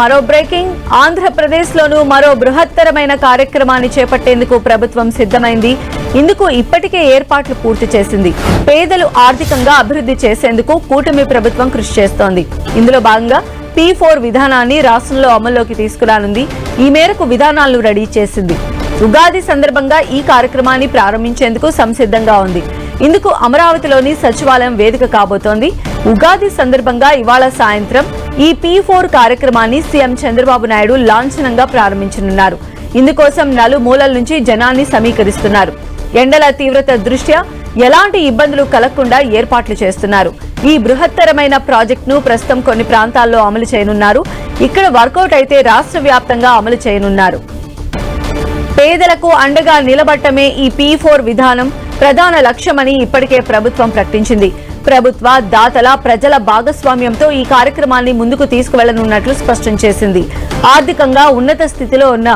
మరో బ్రేకింగ్. ఆంధ్రప్రదేశ్లోనూ మరో బృహత్తరమైన కార్యక్రమాన్ని చేపట్టేందుకు ప్రభుత్వం సిద్ధమైంది. ఇందుకు ఇప్పటికే ఏర్పాట్లు పూర్తి చేసింది. పేదలు ఆర్థికంగా అభివృద్ధి చేసేందుకు కూటమి ప్రభుత్వం కృషి చేస్తోంది. ఇందులో భాగంగా పీ ఫోర్ విధానాన్ని రాష్ట్రంలో అమల్లోకి తీసుకురానుంది. ఈ మేరకు విధానాలను రెడీ చేసింది. ఉగాది సందర్భంగా ఈ కార్యక్రమాన్ని ప్రారంభించేందుకు సంసిద్ధంగా ఉంది. ఇందుకు అమరావతిలోని సచివాలయం వేదిక కాబోతోంది. ఉగాది సందర్భంగా ఇవాళ సాయంత్రం ఈ పీ ఫోర్ కార్యక్రమాన్ని సీఎం చంద్రబాబు నాయుడు లాంఛనంగా ప్రారంభించనున్నారు. ఇందుకోసం నలుమూలల నుంచి జనాన్ని సమీకరిస్తున్నారు. ఎండల తీవ్రత దృష్ట్యా ఎలాంటి ఇబ్బందులు కలగకుండా ఏర్పాట్లు చేస్తున్నారు. ఈ బృహత్తరమైన ప్రాజెక్టును ప్రస్తుతం కొన్ని ప్రాంతాల్లో అమలు చేయనున్నారు. ఇక్కడ వర్కౌట్ అయితే రాష్ట్ర వ్యాప్తంగా అమలు చేయనున్నారు. పేదలకు అండగా నిలబట్టమే ఈ పీ ఫోర్ విధానం ప్రధాన లక్ష్యమని ఇప్పటికే ప్రభుత్వం ప్రకటించింది. ప్రభుత్వ దాతల ప్రజల భాగస్వామ్యంతో ఈ కార్యక్రమాన్ని ముందుకు తీసుకువెళ్ళనున్నట్లు స్పష్టం చేసింది. ఆర్థికంగా ఉన్నత స్థితిలో ఉన్న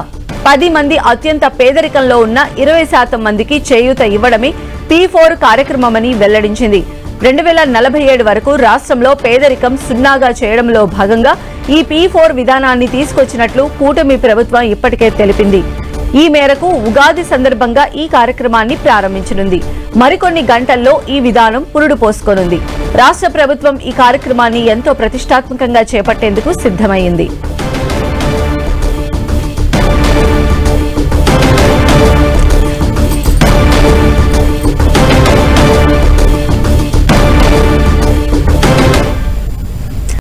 పది మంది అత్యంత పేదరికంలో ఉన్న ఇరవై శాతం మందికి చేయూత ఇవ్వడమే పీ ఫోర్ కార్యక్రమమని వెల్లడించింది. రెండు వేల నలభై ఏడు వరకు రాష్ట్రంలో పేదరికం సున్నాగా చేయడంలో భాగంగా ఈ పీ ఫోర్ విధానాన్ని తీసుకొచ్చినట్లు కూటమి ప్రభుత్వం ఇప్పటికే తెలిపింది. ఈ మేరకు ఉగాది సందర్భంగా ఈ కార్యక్రమాన్ని ప్రారంభించనుంది. మరికొన్ని గంటల్లో ఈ విధానం పురుడు పోసుకోనుంది. రాష్ట్ర ప్రభుత్వం ఈ కార్యక్రమాన్ని ఎంతో ప్రతిష్టాత్మకంగా చేపట్టేందుకు సిద్ధమైంది.